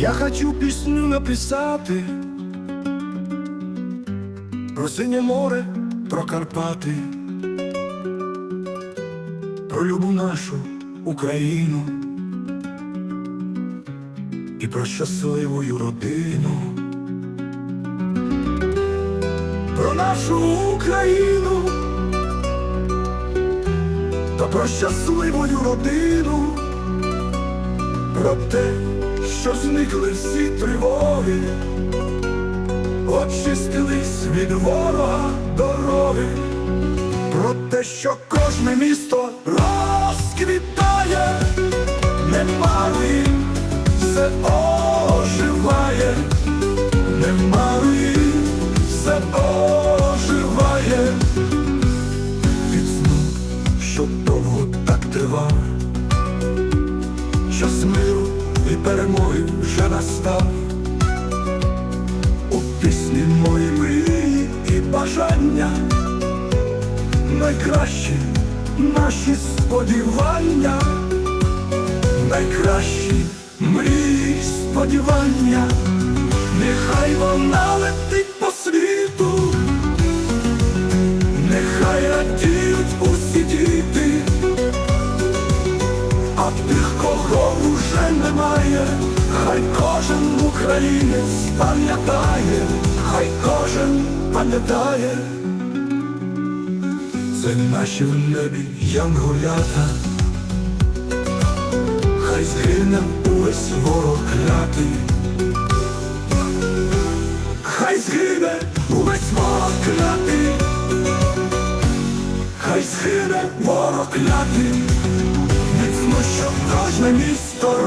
Я хочу пісню написати про синє море, про Карпати, про любу нашу Україну і про щасливу родину, про нашу Україну та про щасливу родину, про те, що зникли всі тривоги, очистились від ворога дороги, про те, що кожне місто розквітає, нема руїн, все оживає, нема руїн, все оживає. Від сну, що довго так тривав, час миру перемоги вже настав. У пісні мої мрії і бажання, найкращі наші сподівання, найкращі мрії сподівання, нехай вона летить немає, хай кожен українець пам'ятає, хай кожен пам'ятає, це наші в небі янголята, хай згине увесь ворог клятий, хай згине увесь ворог клятий, хай згине ворог клятий. Щоб кожне місто